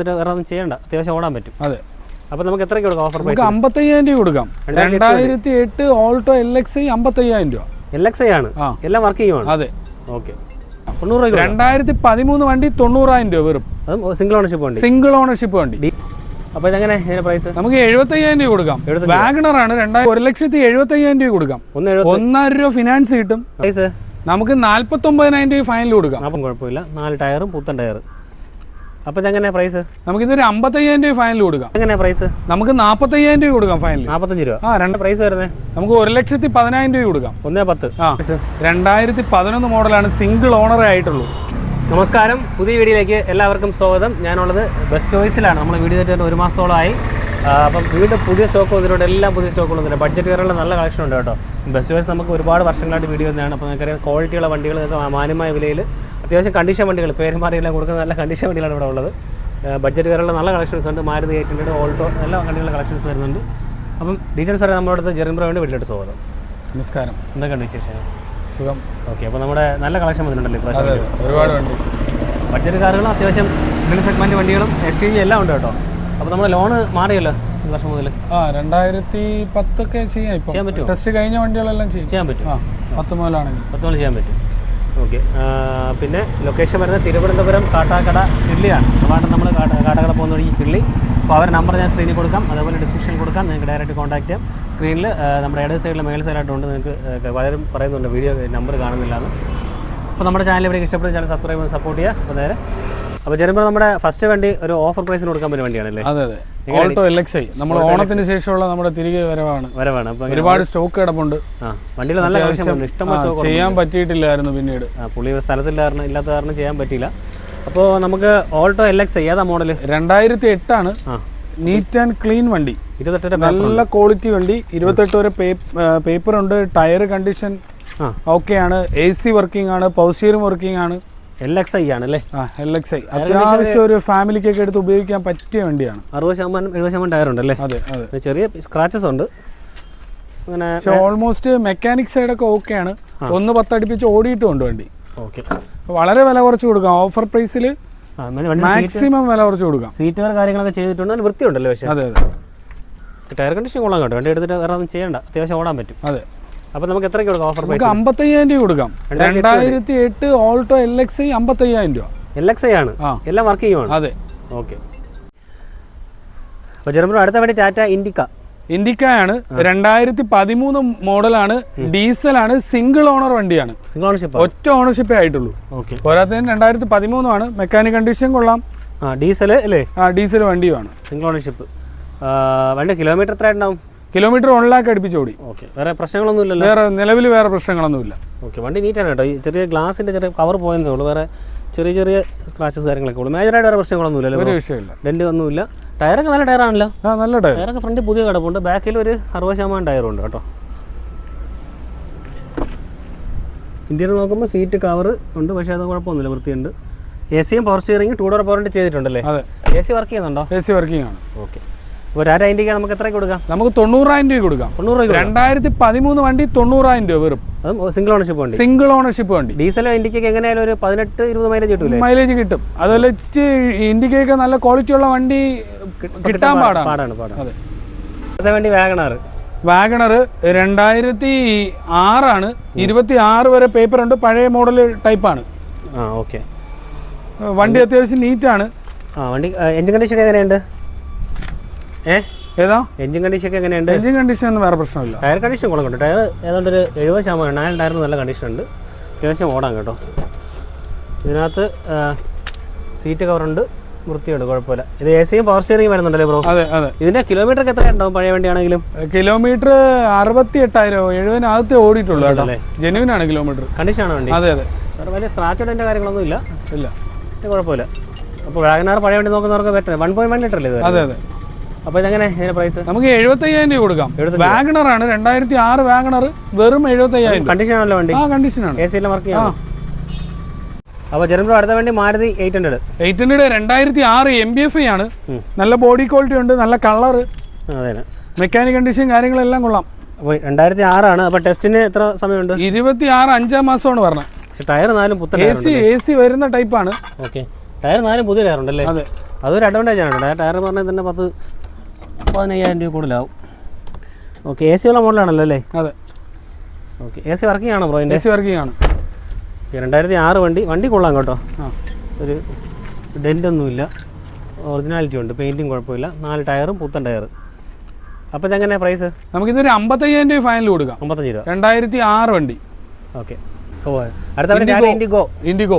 എന്നിട്ട് വേറെ ഒന്നും ചെയ്യണ്ട. അത്യാവശ്യം ഓടാൻ പറ്റും. അതെ. അപ്പോൾ നമുക്ക് എത്രയ്ക്ക് കൊടുക്കാം ഓഫർ നമുക്ക് അമ്പത്തയ്യായിരം രൂപ കൊടുക്കാം. രണ്ടായിരത്തി എട്ട്. ഓൾട്ടോ എൽ എക്സ് ഐ അമ്പത്തയ്യായിരം രൂപ. എൽ എക്സ് ഐ ആണ്. എല്ലാം വർക്ക് ചെയ്യുവാണ്. അതെ. ഓക്കെ തൊണ്ണൂറ് രൂപ രണ്ടായിരത്തി പതിമൂന്ന് വണ്ടി തൊണ്ണൂറായിരം രൂപ വെറും. അതും സിംഗിൾ ഓണർഷിപ്പ് വണ്ടി. സിംഗിൾ ഓണർഷിപ്പ് വണ്ടി. അപ്പോൾ ഇതെങ്ങനെ? ഇതിന്റെ പ്രൈസ് നമുക്ക് എഴുപത്തയ്യായിരം രൂപ കൊടുക്കാം. വാഗണർ ആണ്. രണ്ടായിരം ഒരു ലക്ഷത്തി എഴുപത്തയ്യായിരം രൂപ കൊടുക്കാം. ഒന്നര രൂപ ഫിനാൻസ് കിട്ടും. പ്രൈസ് നമുക്ക് നാല്പത്തൊമ്പതിനായിരം രൂപ ഫൈനൽ കൊടുക്കാം. അപ്പം കുഴപ്പമില്ല. നാല് ടയറും പുത്തൻ ടയർ അപ്പോൾ ഇതെങ്ങനെ പ്രൈസ് നമുക്കിതൊരു അമ്പത്തയ്യായിരം രൂപ ഫൈനൽ കൊടുക്കാം. എങ്ങനെ പ്രൈസ് നമുക്ക് നാൽപ്പത്തയ്യായിരം രൂപ കൊടുക്കാം ഫൈനൽ നാൽപ്പത്തഞ്ച് രൂപ. ആ രണ്ട് പ്രൈസ് വരുന്നത് നമുക്ക് ഒരു ലക്ഷത്തി പതിനായിരം രൂപ കൊടുക്കാം. ഒന്നേ പത്ത്. ആ രണ്ടായിരത്തി പതിനൊന്ന് മോഡലാണ് സിംഗിൾ ഓണറേ ആയിട്ടുള്ളൂ. നമസ്കാരം. പുതിയ വീഡിയോയിലേക്ക് എല്ലാവർക്കും സ്വാഗതം. ഞാനുള്ളത് ബെസ്റ്റ് ചോയ്സിലാണ് നമ്മൾ വീഡിയോ തന്നെ ഒരു മാസത്തോളമായി. അപ്പം വീണ്ടും പുതിയ സ്റ്റോക്ക് വന്നിട്ടുണ്ട് എല്ലാം പുതിയ സ്റ്റോക്ക് വന്നിട്ടുണ്ട് ബഡ്ജറ്റ് കയറുള്ള നല്ല കളക്ഷൻ ഉണ്ട് കേട്ടോ. ബെസ്റ്റ് ചോയ്സ് നമുക്ക് ഒരുപാട് വർഷങ്ങളായിട്ട് വീഡിയോ തന്നെയാണ്. അപ്പോൾ നിങ്ങൾക്കറിയാം ക്വാളിറ്റിയുള്ള വണ്ടികൾ മാന്യമായ വിലയിൽ അത്യാവശ്യം കണ്ടീഷൻ വണ്ടികൾ പേരുമാറിയെല്ലാം കൊടുക്കുന്ന നല്ല കണ്ടീഷൻ വണ്ടികളാണ് ഇവിടെ ഉള്ളത്. ബഡ്ജറ്റ് വരെയുള്ള നല്ല കളക്ഷൻസ് ഉണ്ട്. മാരുതി എയ്റ്റ് ഹൺഡ്രഡ് ഓൾട്ടോ എല്ലാ വണ്ടികളുടെ കളക്ഷൻസ് വരുന്നുണ്ട്. അപ്പം ഡീറ്റെയിൽസ് അറിയാം നമ്മുടെ അടുത്ത് ജെറിൻ ബ്രോയുടെ വീട്ടിലോട്ട് സ്വാഗതം. നമസ്കാരം. എന്തൊക്കെയുണ്ട് വിശേഷം? സുഖം. ഓക്കെ അപ്പോൾ നമ്മുടെ നല്ല കളക്ഷൻ വന്നിട്ടുണ്ടല്ലോ ഇപ്രാവശ്യം ഒരുപാട് വണ്ടി. ബഡ്ജറ്റ് കാറുകളും അത്യാവശ്യം മിഡിൽ സെഗ്മെന്റ് വണ്ടികളും എസ് യു എല്ലാം ഉണ്ട് കേട്ടോ. അപ്പോൾ നമ്മുടെ ലോണ് മാറിയല്ലോ ഈ വർഷം മുതൽ? ആ രണ്ടായിരത്തി പത്തൊക്കെ ചെയ്യാം ചെയ്യാൻ പറ്റും ടെസ്റ്റ് കഴിഞ്ഞ വണ്ടികളെല്ലാം ചെയ്യും. ചെയ്യാൻ പറ്റും ആ പത്ത് മുതലാണെങ്കിൽ. പത്ത് മുതൽ ചെയ്യാൻ പറ്റും. ഓക്കെ. പിന്നെ ലൊക്കേഷൻ വരുന്നത് തിരുവനന്തപുരം കാട്ടാക്കട കിള്ളിയാണ് അതുകൊണ്ട് നമ്മൾ കാട്ടാക്കട പോകുന്ന വഴി കിള്ളി അപ്പോൾ അവരുടെ നമ്പർ ഞാൻ സ്ക്രീനിൽ കൊടുക്കാം. അതേപോലെ ഡിസ്ക്രിപ്ഷനിൽ കൊടുക്കാം. നിങ്ങൾക്ക് ഡയറക്റ്റ് കോൺടാക്ട് ചെയ്യാം. സ്ക്രീനിൽ നമ്മുടെ ഇടത് സൈഡിൽ മേൽ സൈഡായിട്ടുണ്ട് നിങ്ങൾക്ക് പലരും പറയുന്നുണ്ട് വീഡിയോ നമ്പർ കാണുന്നില്ല എന്ന് അപ്പോൾ നമ്മുടെ ചാനൽ ഇവിടെ ഇഷ്ടപ്പെടുന്ന ചാനൽ സബ്സ്ക്രൈബ് സപ്പോർട്ട് ചെയ്യുക. അപ്പോൾ നേരെ. അപ്പോൾ ചെറുപ്പം നമ്മുടെ ഫസ്റ്റ് വണ്ടി ഒരു ഓഫർ പ്രൈസിന് കൊടുക്കാൻ പറ്റിയ വണ്ടിയാണല്ലേ? അതെ അതെ. ഓൾട്ടോ എൽ എക്സ് ഐ നമ്മൾ ഓണത്തിന് ശേഷമുള്ള നമ്മുടെ തിരികെ വരവാണ്. വരവാണ്. ഒരുപാട് സ്റ്റോക്ക് കിടപ്പുണ്ട്. വണ്ടിയിൽ നല്ല കളക്ഷൻ ചെയ്യാൻ പറ്റിയിട്ടില്ലായിരുന്നു പിന്നീട്. പുള്ളി സ്ഥലത്തില്ല കാരണം ഇല്ലാത്ത കാരണം ചെയ്യാൻ പറ്റിയില്ല. അപ്പോൾ നമുക്ക് ഓൾട്ടോ എൽ എക്സ് ഏതാ മോഡൽ രണ്ടായിരത്തി എട്ടാണ് നീറ്റ് ആൻഡ് ക്ലീൻ വണ്ടി. നല്ല ക്വാളിറ്റി വണ്ടി. ഇരുപത്തെട്ട് വരെ പേപ്പർ ഉണ്ട്. ടയർ കണ്ടീഷൻ ഓക്കെ ആണ്. എ സി വർക്കിംഗ് ആണ്. പൗസീറും വർക്കിംഗ് ആണ്. എൽ എക്സ് ഐ ആണ് അല്ലേ ആ എൽ എക്സ് ഐ അത്യാവശ്യം ഒരു ഫാമിലിക്കൊക്കെ എടുത്ത് ഉപയോഗിക്കാൻ പറ്റിയ വണ്ടിയാണ്. അറുപത് ശതമാനം എഴുപത് ശതമാനം ടയർ ഉണ്ട് അല്ലേ അതെ. അതെ ചെറിയ സ്ക്രാച്ചസ് ഉണ്ട്. അങ്ങനെ ഓൾമോസ്റ്റ് മെക്കാനിക് സൈഡൊക്കെ ഓക്കെയാണ് ഒന്ന് പത്തടിപ്പിച്ച് ഓടിയിട്ടുമുണ്ട് വണ്ടി. ഓക്കെ വളരെ വില കുറച്ച് കൊടുക്കാം. ഓഫർ പ്രൈസിൽ മാക്സിമം വില കുറച്ച് കൊടുക്കാം. സീറ്റ് കാര്യങ്ങളൊക്കെ ചെയ്തിട്ടുണ്ട്. നല്ല വൃത്തിയുണ്ടല്ലോ പക്ഷേ. അതെ അതെ. ടയർ കണ്ടീഷൻ കൊള്ളാം കേട്ടോ. വണ്ടി എടുത്തിട്ട് വേറെ ഒന്നും ചെയ്യണ്ട. അത്യാവശ്യം ഓടാൻ പറ്റും. അതെ. അപ്പോൾ നമുക്ക് എത്ര കൊടുക്കാം ഓഫർ പ്രൈസ് നമുക്ക് അമ്പത്തയ്യായിരം രൂപ കൊടുക്കാം. രണ്ടായിരത്തി എട്ട്. ഓൾട്ടോ എൽ എക്സ് ഐ അമ്പത്തയ്യായിരം രൂപ. എൽ എക്സ് ഐ ആണ്. എല്ലാം വർക്ക് ചെയ്യുവാണ്? അതെ. ഓക്കെ അപ്പോൾ ജർമ്മൻ അടുത്ത വേണ്ടി ടാറ്റ ഇൻഡിക്ക ഇൻഡിക്കയാണ് രണ്ടായിരത്തി പതിമൂന്ന് മോഡലാണ്. ഡീസലാണ് സിംഗിൾ ഓണർ വണ്ടിയാണ്. സിംഗിൾ ഓണർഷിപ്പ് ഒറ്റ ഓണർഷിപ്പേ ആയിട്ടുള്ളൂ. ഓക്കെ പോരാത്തതിന് രണ്ടായിരത്തി പതിമൂന്നുമാണ് മെക്കാനിക് കണ്ടീഷൻ കൊള്ളാം. ആ ഡീസൽ അല്ലേ? ആ ഡീസൽ വണ്ടിയുമാണ്. സിംഗിൾ ഓണർഷിപ്പ് വണ്ടി കിലോമീറ്റർ എത്ര ഉണ്ടാവും കിലോമീറ്റർ വൺ ലാക്ക് അടുപ്പിച്ച് ഓടി. ഓക്കെ. വേറെ പ്രശ്നങ്ങളൊന്നും ഇല്ലല്ലോ? വേറെ നിലവിൽ വേറെ പ്രശ്നങ്ങളൊന്നുമില്ല. ഓക്കെ. വണ്ടി നീറ്റാണ് കേട്ടോ. ഈ ചെറിയ ഗ്ലാസിന്റെ ചെറിയ കവർ പോയെന്നേ ഉള്ളൂ. വേറെ ചെറിയ ചെറിയ സ്ക്രാച്ചസ് കാര്യങ്ങളൊക്കെ ഉള്ളൂ. മേജറായിട്ട് വേറെ പ്രശ്നങ്ങളൊന്നും ഇല്ലല്ലോ ഒരു വിഷയമില്ല. ഡെന്റ് ഒന്നുമില്ല. ടയറൊക്കെ നല്ല ടയറാണല്ലോ ആ നല്ല ടയർ ടയറൊക്കെ ഫ്രണ്ട് പുതിയ കിടപ്പുണ്ട്. ബാക്കിൽ ഒരു അറുപത് ശതമാനം ടയറുണ്ട് കേട്ടോ. ഇന്ത്യയിൽ നോക്കുമ്പോൾ സീറ്റ് കവർ ഉണ്ട്. പക്ഷേ അത് കുഴപ്പമൊന്നുമില്ല. വൃത്തിയുണ്ട്. എ സിയും പവർ സ്റ്റിയറിംഗ് ടൂ ഡോർ പവറിന്റെ ചെയ്തിട്ടുണ്ടല്ലേ? അതെ. എ സി വർക്ക് ചെയ്യുന്നുണ്ടോ? എ സി വർക്കിംഗ് ആണ്. ഓക്കെ അപ്പോൾ രൂപ നമുക്ക് എത്ര കൊടുക്കാം? നമുക്ക് തൊണ്ണൂറായിരം രൂപ കൊടുക്കാം. തൊണ്ണൂറ് രൂപ രണ്ടായിരത്തി പതിമൂന്ന് വണ്ടി തൊണ്ണൂറായിരം രൂപ വെറും. സിംഗിൾ ഓണർഷിപ്പ് വണ്ടി. സിംഗിൾ ഓണർഷിപ്പ് വണ്ടി. ഡീസലോ ഇൻഡിക്കൊക്കെ എങ്ങനെയായാലും ഒരു പതിനെട്ട് ഇരുപത് മൈലേജ് കിട്ടും മൈലേജ് കിട്ടും. അതുപോലെ ഇൻഡിക്കയൊക്കെ നല്ല ക്വാളിറ്റി ഉള്ള വണ്ടി കിട്ടാൻ പാടാണ്. പാടാണ് പാടാണ്. അതെ. വണ്ടി വാഗണാർ വാഗണർ രണ്ടായിരത്തി ആറാണ് ഇരുപത്തി ആറ് വരെ പേപ്പർ ഉണ്ട്. പഴയ മോഡൽ ടൈപ്പാണ് ആ ഓക്കെ വണ്ടി അത്യാവശ്യം നീറ്റാണ് ആ വണ്ടി എൻജിൻ കണ്ടീഷൻ എങ്ങനെയുണ്ട്? ഏതാ? എഞ്ചിൻ കണ്ടീഷൻ ഒക്കെ എങ്ങനെയുണ്ട്? എഞ്ചിൻ കണ്ടീഷൻ ഒന്നും വേറെ പ്രശ്നമില്ല. ടയർ കണ്ടീഷൻ കൊള്ളാം ടയർ ഏതാണ്ട് ഒരു എഴുപത് ശതമാനം നാല് ടയറിന് നല്ല കണ്ടീഷൻ ഉണ്ട്. അത്യാവശ്യം ഓടാം കേട്ടോ. ഇതിനകത്ത് സീറ്റ് കവറുണ്ട് വൃത്തിയുണ്ട് കുഴപ്പമില്ല. ഇത് എ സിയും പവർ സ്റ്റിയറിംഗ് വരുന്നുണ്ടല്ലേ ബ്രോ അതെ അതെ. ഇതിന്റെ കിലോമീറ്റർ ഒക്കെ എത്രയുണ്ടാവും പഴയ വണ്ടിയാണെങ്കിലും? കിലോമീറ്റർ അറുപത്തി എട്ടായിരോ എഴുപതിനകത്ത് ഓടിയിട്ടുള്ളൂ കേട്ടോ? ജെനുവിൻ ആണ് കിലോമീറ്റർ കണ്ടീഷനാണ് വണ്ടി. അതെ അതെ. വലിയ സ്ക്രാച്ച് ഇടേണ്ട കാര്യങ്ങളൊന്നും ഇല്ല. ഇല്ല. കുഴപ്പമില്ല. അപ്പോൾ വാഗനാർ പഴയ വണ്ടി നോക്കുന്നവർക്ക് പറ്റില്ല വൺ പോയിന്റ് വൺ ലിറ്റർ അല്ലേ അതെ അതെ. അപ്പോൾ ഇതെങ്ങനെ? ഇതിന്റെ പ്രൈസ് നമുക്ക് എഴുപത്തയ്യായിരം രൂപ കൊടുക്കാം. വാഗണർ ആണ് രണ്ടായിരത്തി ആറ് വാഗണർ വെറും എഴുപത്തയ്യായിരം കണ്ടീഷൻ ആണല്ലോ വണ്ടി? ആ കണ്ടീഷനാണ് എ സിയിലെ വർക്ക് ചെയ്യാം. അപ്പോൾ ജെറുമ്പോൾ അടുത്ത വണ്ടി Maruti eight hundred. Eight hundred രണ്ടായിരത്തി ആറ് എം ബി എഫ് ആണ്. നല്ല ബോഡി ക്വാളിറ്റി ഉണ്ട് നല്ല കളർ അതെ മെക്കാനിക് കണ്ടീഷൻ കാര്യങ്ങളെല്ലാം കൊള്ളാം. അപ്പോൾ രണ്ടായിരത്തി ആറാണ് അപ്പോൾ ടെസ്റ്റിന് എത്ര സമയമുണ്ട്? ഇരുപത്തി ആറ് അഞ്ചാം മാസമാണ് പറഞ്ഞത്. ടയർ നാലും പുത്തൻ എ സി എ സി വരുന്ന ടൈപ്പാണ് ഓക്കെ ടയർ നാലും പുതിയ ടയർ ഉണ്ടല്ലേ? അതെ. അതൊരു അഡ്വാന്റേജ് ആണ്. ടയർ ടയർ പറഞ്ഞാൽ തന്നെ പത്ത് പതിനയ്യായിരം രൂപ കൂടുതലാവും. ഓക്കെ എ സി ഉള്ള മോഡലാണല്ലോ അല്ലേ? അതെ. ഓക്കെ എ സി വർക്കിംഗ് ആണോ ബ്രോ എ സി വർക്കിംഗ് ആണ്. രണ്ടായിരത്തി ആറ് വണ്ടി വണ്ടി കൊള്ളാം കേട്ടോ. ആ. ഒരു ഡെന്റൊന്നുമില്ല ഒറിജിനാലിറ്റി ഉണ്ട് പെയിന്റും കുഴപ്പമില്ല. നാല് ടയറും പുത്തൻ ടയർ അപ്പോൾ ഇതെങ്ങനെ പ്രൈസ് നമുക്കിതൊരു അമ്പത്തയ്യായിരം രൂപ ഫൈനൽ കൊടുക്കാം. അമ്പത്തഞ്ച് രൂപ. രണ്ടായിരത്തി ആറ് വണ്ടി. Okay oh Indigo. ഇൻഡിഗോ.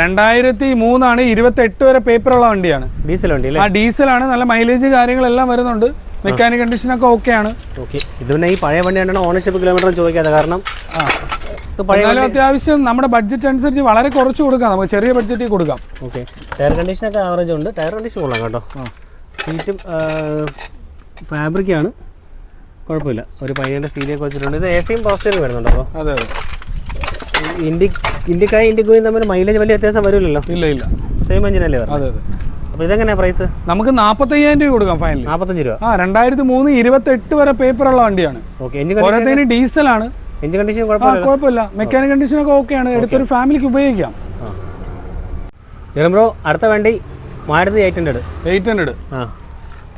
രണ്ടായിരത്തി മൂന്നാണ് ഇരുപത്തെട്ട് വരെ പേപ്പർ ഉള്ള വണ്ടിയാണ്. ഡീസൽ വണ്ടി ആ ഡീസലാണ്. നല്ല മൈലേജ് കാര്യങ്ങളെല്ലാം വരുന്നുണ്ട്. മെക്കാനിക് കണ്ടീഷൻ ഒക്കെ ഓക്കെ. ഇത് പിന്നെ ഈ പഴയ വണ്ടി കണ്ടാണ് ഓണർഷിപ്പ് കിലോമീറ്റർ ചോദിക്കാതെ കാരണം എന്നാലും അത്യാവശ്യം നമ്മുടെ ബഡ്ജറ്റ് അനുസരിച്ച് വളരെ കുറച്ച് കൊടുക്കാം. നമുക്ക് ചെറിയ ബഡ്ജറ്റിൽ കൊടുക്കാം. ഓക്കെ. ടയർ കണ്ടീഷൻ ഒക്കെ ആവറേജ് ഉണ്ട്. ടയർ കണ്ടീഷൻ കൊള്ളാം കേട്ടോ. സീറ്റും ഫാബ്രിക്കാണ് കുഴപ്പമില്ല. ഒരു പയ്യന്റെ സീലിയൊക്കെ വെച്ചിട്ടുണ്ട് ഇത് എ സിയും പോസ്റ്ററും വരുന്നുണ്ടോ? അപ്പോൾ അതെ അതെ. ഇന്ത്യക്കായി ഇന്ത്യക്കും തമ്മിൽ മൈലേജ് വലിയ വ്യത്യാസം വരില്ലല്ലോ. ഇല്ല ഇല്ല. സെയിം എഞ്ചിനല്ലേ അതെ അതെ. അപ്പോൾ ഇതെങ്ങനെയാ പ്രൈസ് നമുക്ക് നാൽപ്പത്തയ്യായിരം രൂപ കൊടുക്കാം ഫൈനൽ നാൽപ്പത്തഞ്ച് രൂപ. ആ രണ്ടായിരത്തി മൂന്ന് ഇരുപത്തെട്ട് വരെ പേപ്പറുള്ള വണ്ടിയാണ്. ഓക്കെ എഞ്ചിൻ ഓരോത്തേന് ഡീസലാണ് എഞ്ചിൻ കണ്ടീഷൻ കുഴപ്പമില്ല. മെക്കാനിക് കണ്ടീഷൻ ഒക്കെ ഓക്കെയാണ് എടുത്തൊരു ഫാമിലിക്ക് ഉപയോഗിക്കാം. ബ്രോ അടുത്ത വണ്ടി Maruti eight hundred eight hundred ആ.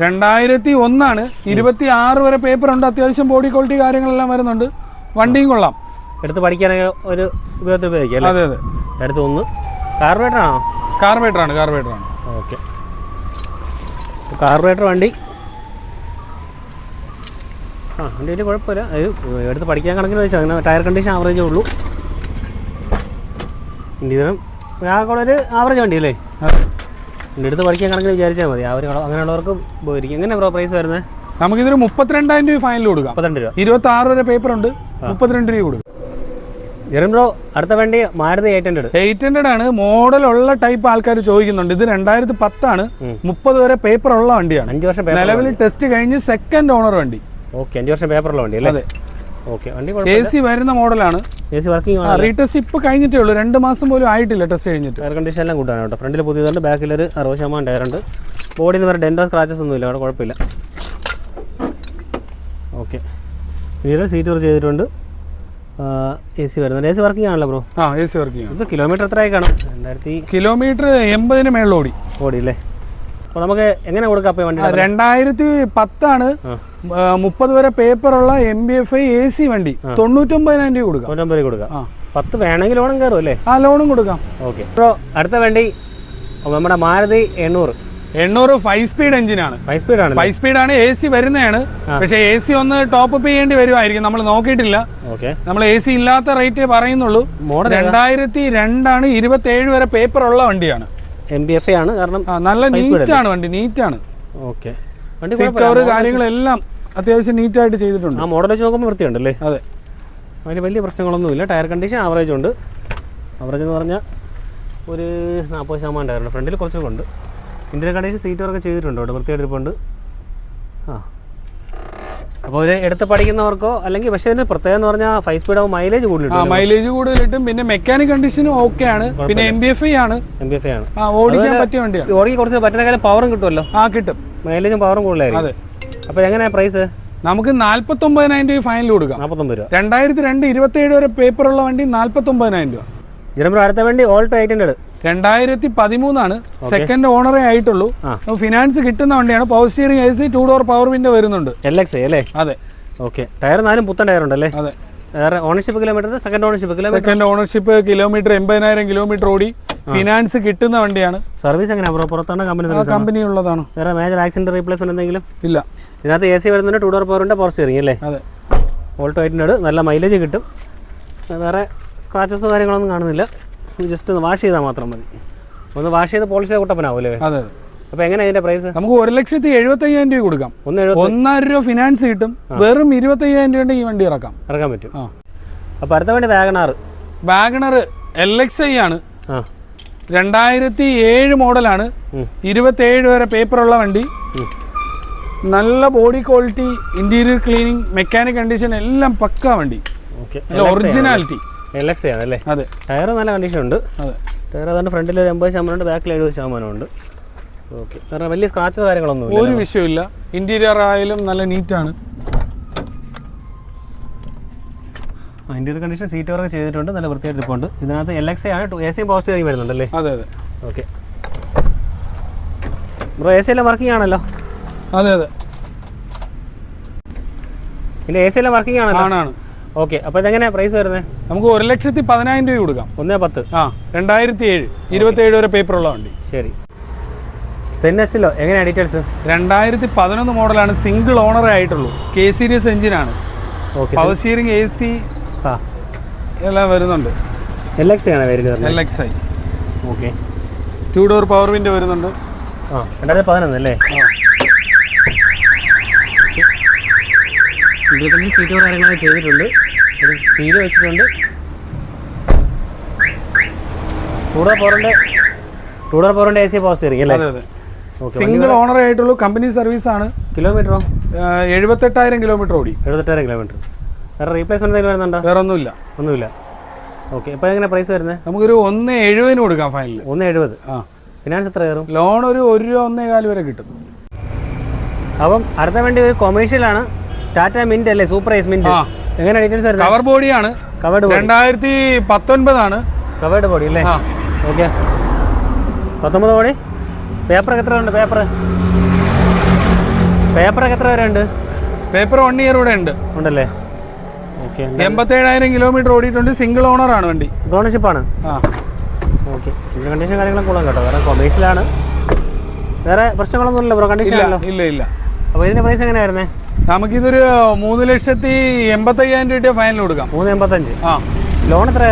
രണ്ടായിരത്തി ഒന്നാണ് ഇരുപത്തി ആറ് വരെ പേപ്പറുണ്ട് അത്യാവശ്യം ബോഡി ക്വാളിറ്റി കാര്യങ്ങളെല്ലാം വരുന്നുണ്ട്. വണ്ടിയും കൊള്ളാം. എടുത്ത് പഠിക്കാനൊക്കെ ഒരു ഉപയോഗത്തിൽ ഉപയോഗിക്കാം അതെ അതെ. അടുത്ത് ഒന്ന്. കാർബറേറ്റർ ആണോ? കാർബറേറ്റർ ആണ് കാർബറേറ്റർ കാർബേറ്ററാണ് ഓക്കെ. കാർബറേറ്റർ വണ്ടി. ആ വണ്ടി വലിയ കുഴപ്പമില്ല. അത് എടുത്ത് പഠിക്കാൻ കണക്കിന് വെച്ചാൽ അങ്ങനെ ടയർ കണ്ടീഷൻ ആവറേജേ ഉള്ളൂ. ഇന്ത്യതരം ആകെ ഒരു ആവറേജ് വണ്ടി അല്ലേ? എന്റെ അടുത്ത് പഠിക്കാൻ കണക്കിന് വിചാരിച്ചാൽ മതി. അവർ അങ്ങനെയുള്ളവർക്ക് പോയിരിക്കും എങ്ങനെ ബ്രോ പ്രൈസ് വരുന്നത് നമുക്കിതൊരു മുപ്പത്തിരണ്ടായിരം രൂപ ഫൈനൽ കൊടുക്കാം. മുപ്പത്തിരണ്ട് രൂപ. ഇരുപത്തി ആറ് വരെ പേപ്പറുണ്ട് മുപ്പത്തിരണ്ട് രൂപ കൊടുക്കും. ബ്രോ അടുത്ത വണ്ടി Maruti eight hundred eight hundred ആണ്. മോഡലുള്ള ടൈപ്പ് ആൾക്കാർ ചോദിക്കുന്നുണ്ട്. ഇത് രണ്ടായിരത്തി പത്താണ് മുപ്പത് വരെ പേപ്പർ ഉള്ള വണ്ടിയാണ്. അഞ്ച് വർഷം നിലവിൽ ടെസ്റ്റ് കഴിഞ്ഞ് സെക്കൻഡ് ഓണർ വണ്ടി. ഓക്കെ അഞ്ച് വർഷം പേപ്പറുള്ള വണ്ടി അല്ലേ? അതെ. ഓക്കെ വണ്ടി എ സി വരുന്ന മോഡലാണ് റീടെസ്റ്റ് ഇപ്പൊ കഴിഞ്ഞിട്ടേ ഉള്ളൂ. രണ്ട് മാസം പോലും ആയിട്ടില്ല ടെസ്റ്റ് കഴിഞ്ഞിട്ട്. എയർ കണ്ടീഷൻ എല്ലാം കൂട്ടാണ് കേട്ടോ. ഫ്രണ്ടിൽ പുതിയതുണ്ട് ബാക്കിൽ ഒരു അറുപത് ശതമാനം ടയറുണ്ട് ബോഡിയിൽ നിന്ന് വരെ ഡെൻഡോ സ്ക്രാച്ചസ് ഒന്നും ഇല്ല അവിടെ കുഴപ്പമില്ല. ഓക്കെ. ഇതിൽ സീറ്റ് ചെയ്തിട്ടുണ്ട്. എ സി വരുന്നുണ്ട്. എ സി വർക്കിംഗ് ആണല്ലോ ബ്രോ ആ എ സി വർക്കിംഗ് ഇത് കിലോമീറ്റർ എത്രയായി കാണും? രണ്ടായിരത്തി കിലോമീറ്റർ എൺപതിന് മേളിൽ ഓടി. ഓടി അല്ലേ അപ്പോൾ നമുക്ക് എങ്ങനെ കൊടുക്കാം അപ്പോൾ വണ്ടി രണ്ടായിരത്തി പത്താണ്. മുപ്പത് വരെ പേപ്പറുള്ള M B F I A C വണ്ടി. തൊണ്ണൂറ്റൊമ്പതിനായിരം രൂപ കൊടുക്കാം. തൊണ്ണൂറ്റമ്പത് കൊടുക്കാം. പത്ത് വേണമെങ്കിൽ ലോണും കയറും അല്ലേ? ആ ലോണും കൊടുക്കാം. ഓക്കെ. ബ്രോ അടുത്ത വണ്ടി. നമ്മുടെ മാരുതി എണ്ണൂറ്. എണ്ണൂറ് ഫൈവ് സ്പീഡ് എഞ്ചിനാണ് ഫൈവ് സ്പീഡ് ആണ് ഫൈവ് സ്പീഡ് ആണ് എ സി വരുന്നതാണ്. പക്ഷേ എ സി ഒന്ന് ടോപ്പ് അപ്പ് ചെയ്യേണ്ടി വരുമായിരിക്കും നമ്മൾ നോക്കിയിട്ടില്ല. ഓക്കെ. നമ്മൾ എ സി ഇല്ലാത്ത റേറ്റ് പറയുന്നുള്ളൂ. മോഡൽ രണ്ടായിരത്തി രണ്ടാണ് ഇരുപത്തേഴ് വരെ പേപ്പർ ഉള്ള വണ്ടിയാണ്. എം ബി എഫ് ആണ് കാരണം നല്ല നീറ്റ് ആണ് വണ്ടി നീറ്റ് ആണ്. ഓക്കെ. സീറ്റ് കവർ കാര്യങ്ങളെല്ലാം അത്യാവശ്യം നീറ്റായിട്ട് ചെയ്തിട്ടുണ്ട്. ആ മോഡൽ വെച്ച് നോക്കുമ്പോൾ വൃത്തിയുണ്ടല്ലേ? അതെ. അതിന് വലിയ പ്രശ്നങ്ങളൊന്നുമില്ല. ടയർ കണ്ടീഷൻ ആവറേജ് ഉണ്ട്. ആവറേജ് എന്ന് പറഞ്ഞാൽ ഒരു നാൽപ്പത് ശതമാനം ടയറുണ്ട് ഫ്രണ്ടിൽ കുറച്ചൊക്കെ ഉണ്ട്. ഇന്ത്യൻ കണ്ടീഷൻ സീറ്റ് വർക്ക് ചെയ്തിട്ടുണ്ട് കേട്ടോ വൃത്തിയായിട്ട് ഇരിപ്പുണ്ട്. ആ. അപ്പോൾ ഒരു എടുത്ത് പഠിക്കുന്നവർക്കോ അല്ലെങ്കിൽ പക്ഷേ ഇതിന് പ്രത്യേകം എന്ന് പറഞ്ഞാൽ ഫൈവ് സ്പീഡ് ആവും മൈലേജ് കൂടുതലും മൈലേജ് കൂടുതൽ കിട്ടും പിന്നെ മെക്കാനിക് കണ്ടീഷനും ഓക്കെ ആണ്. പിന്നെ എം ബി എഫ് ഐ ആണ്. എം ബി എഫ് ആണ്. ആ ഓടിക്കാൻ പറ്റിയ വണ്ടിയാണ് ഓടിക്കാൻ കുറച്ച് പറ്റുന്ന കാലം പവറും കിട്ടുമല്ലോ. ആ കിട്ടും. മൈലേജും പവറും കൂടുതലായിരുന്നു അതെ. അപ്പോൾ എങ്ങനെയാണ് പ്രൈസ് നമുക്ക് നാല്പത്തൊമ്പതിനായിരം രൂപ ഫൈനൽ കൊടുക്കാം. നാൽപ്പത്തൊമ്പത് രൂപ. രണ്ടായിരത്തി രണ്ട് ഇരുപത്തി ഏഴ് വരെ പേപ്പറുള്ള വണ്ടി നാല്പത്തൊമ്പതിനായിരം രൂപ. ജനപ്രോ അടുത്ത വണ്ടി? ഓൾട്ടോ എയ്റ്റ് ഹൺഡ്രഡ് രണ്ടായിരത്തി പതിമൂന്നാണ് സെക്കൻഡ് ഓണറേ ആയിട്ടുള്ളൂ. ഫിനാൻസ് കിട്ടുന്ന വണ്ടിയാണ്. Power steering A C two door power window വരുന്നുണ്ട്. എൽ എക്സ് അല്ലേ? അതെ. ഓക്കെ. ടയർ നാലും പുത്തൻ ടയർ ഉണ്ടല്ലേ? അതെ. വേറെ ownership kilometre second ownership kilometre second ownership kilometre എൺപതിനായിരം കിലോമീറ്റർ ഓടി ഫിനാൻസ് കിട്ടുന്ന വണ്ടിയാണ്. സർവീസ് എങ്ങനെയാണ് ബ്രോ പുറത്താണ് കമ്പനി കമ്പനി ഉള്ളതാണ്. വേറെ മേജർ ആക്സിഡന്റ് റീപ്ലേസ്മെന്റ് എന്തെങ്കിലും? ഇല്ല. ഇതിനകത്ത് എ സി വരുന്നുണ്ട് ടൂ ഡോർ പവർ പവറിന്റെ പവർ സ്റ്റിയറിംഗ് അല്ലേ? അതെ. ഓൾട്ടോ ആയിട്ടുണ്ട് നല്ല മൈലേജ് കിട്ടും. വേറെ സ്ക്രാച്ചസോ കാര്യങ്ങളൊന്നും കാണുന്നില്ല. ജസ്റ്റ് ഒന്ന് വാഷ് ചെയ്താൽ മാത്രം മതി. ഒന്ന് വാഷ് ചെയ്ത് പോളിഷ് ചെയ്ത കുട്ടപ്പനാവൂലേ? അതെ അപ്പൊ എങ്ങനെ അതിന്റെ പ്രൈസ് നമുക്ക് ഒരു ലക്ഷത്തി എഴുപത്തി അയ്യായിരം രൂപ കൊടുക്കാം. ഒന്ന് എഴുപത് ഒന്നായിരം രൂപ ഫിനാൻസ് കിട്ടും. വെറും ഇരുപത്തി അയ്യായിരം രൂപ ഈ വണ്ടി ഇറക്കാം. ഇറക്കാൻ പറ്റും. അപ്പൊ അടുത്ത വണ്ടി Wagon R Wagon R L X I ആണ്. രണ്ടായിരത്തി ഏഴ് മോഡലാണ്. ഇരുപത്തേഴ് വരെ പേപ്പറുള്ള വണ്ടി. നല്ല body quality interior cleaning mechanic condition എല്ലാം പക്ക വണ്ടി. ഒറിജിനാലിറ്റി എൽ എക്സ് ആണ് അല്ലേ? അതെ. ടയർ നല്ല കണ്ടീഷൻ ഉണ്ട്. അതെ. ടയർ അതുകൊണ്ട് ഫ്രണ്ടിൽ ഒരു എൺപത് ശതമാനം ഉണ്ട് ബാക്കിൽ എഴുപത് ശതമാനം ഉണ്ട് ഓക്കെ കാരണം വലിയ സ്ക്രാച്ച് കാര്യങ്ങളൊന്നും ഒരു വിഷയമില്ല ഇന്റീരിയർ ആയാലും നല്ല നീറ്റാണ് ഇന്റീരിയർ കണ്ടീഷൻ സീറ്റ് വർക്ക് ചെയ്തിട്ടുണ്ട് നല്ല വൃത്തിയായിട്ട് ഇരിപ്പുണ്ട്. ഇതിനകത്ത് എൽ എക്സ് ആണ് എ സിയും പവർ വരുന്നുണ്ട് വരുന്നുണ്ടല്ലേ? അതെ അതെ. ഓക്കെ ബ്രോ എ സി എല്ലാം വർക്കിംഗ് ആണല്ലോ? അതെ അതെ. ഇതിന്റെ എ സി എല്ലാം വർക്കിംഗ് ആണല്ലോ? ആണാണ് ഓക്കെ അപ്പോൾ ഇതെങ്ങനെയാണ് പ്രൈസ് വരുന്നത് നമുക്ക് ഒരു ലക്ഷത്തി പതിനായിരം രൂപ കൊടുക്കാം. ഒന്നേ പത്ത്. ആ രണ്ടായിരത്തി ഏഴ് ഇരുപത്തി ഏഴ് വരെ പേപ്പറുള്ള വണ്ടി. ശരി. സെന്നസ്റ്റിലോ എങ്ങനെയാണ് ഡീറ്റെയിൽസ് രണ്ടായിരത്തി പതിനൊന്ന് മോഡലാണ് സിംഗിൾ ഓണറേ ആയിട്ടുള്ളൂ. കെ സീരീസ് എഞ്ചിനാണ് okay. Power steering A C ആ. എല്ലാം വരുന്നുണ്ട്. എൽ എക്സ് ആണ് വരുന്നത് L X I okay. Two door power window വരുന്നുണ്ട്. ആ രണ്ടായിരത്തി പതിനൊന്ന് അല്ലേ ഇരുപത്തഞ്ച് സീറ്റ് കാര്യങ്ങളൊക്കെ ചെയ്തിട്ടുണ്ട്. ഒരു സ്റ്റീൽ വെച്ചിട്ടുണ്ട്. ടൂഡർ പോറിന്റെ ടൂഡർ പോറിന്റെ എ സി പോസ് സ്റ്റിയറിംഗ് അല്ലേ? സിംഗിൾ ഓണർ ആയിട്ടുള്ളൂ. കമ്പനി സർവീസ് ആണ്. കിലോമീറ്ററോ? എഴുപത്തെട്ടായിരം കിലോമീറ്റർ ഓടി. എഴുപത്തെട്ടായിരം കിലോമീറ്റർ. വേറെ റീപ്ലേസ്മെന്റ് എന്തെങ്കിലും വരുന്നുണ്ടോ? വേറെ ഒന്നുമില്ല. ഒന്നുമില്ല ഓക്കെ ഇപ്പോൾ എങ്ങനെ പ്രൈസ് വരുന്നത് നമുക്കൊരു ഒന്ന് എഴുപതിന് കൊടുക്കാം ഫൈനൽ ഒന്ന് എഴുപത്. ആ. ഫിനാൻസ് എത്ര കയറും? ലോൺ ഒരു ഒരു രൂപ ഒന്നേ കാൽ വരെ കിട്ടും. അപ്പം അടുത്ത വേണ്ടി ഒരു കൊമേഴ്ഷ്യലാണ് ടാറ്റ മിന്റ് അല്ലേ? Super Ace Mint. എങ്ങനെ ഡീറ്റെയിൽസ് വരുന്നത്? കവർ ബോഡിയാണ് കവേർഡ് ബോഡി രണ്ടായിരത്തി പത്തൊൻപതാണ് കവേർഡ് ബോഡി അല്ലേ? ഓക്കെ പത്തൊമ്പത് ബോഡി പേപ്പറൊക്കെ എത്ര ഉണ്ട് പേപ്പർ പേപ്പറൊക്കെ എത്ര വരെ ഉണ്ട്? പേപ്പർ വൺ ഇയർ കൂടെ ഉണ്ട്. ഉണ്ടല്ലേ? ഓക്കെ എൺപത്തേഴായിരം കിലോമീറ്റർ ഓടിയിട്ടുണ്ട്. സിംഗിൾ ഓണർ ആണ് വണ്ടി. ഓണർഷിപ്പാണ് ആ. ഓക്കെ കണ്ടീഷൻ കാര്യങ്ങളും കൊള്ളാം കേട്ടോ. വേറെ കൊമേഴ്ഷ്യലാണ് വേറെ പ്രശ്നങ്ങളൊന്നും ഇല്ല ബ്രോ കണ്ടീഷൻ ഇല്ല ഇല്ല. അപ്പോൾ ഇതിന്റെ പ്രൈസ് എങ്ങനെയാണ് വരുന്നത് നമുക്കിതൊരു മൂന്ന് ലക്ഷത്തി എൺപത്തയ്യായിരം രൂപ ഫൈനൽ കൊടുക്കാം. മൂന്ന് എൺപത്തഞ്ച്. ആ. ലോൺ എത്ര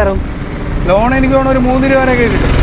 ലോൺ എനിക്ക് തോന്നുന്നു ഒരു മൂന്ന് രൂപ വരെയൊക്കെ കിട്ടും.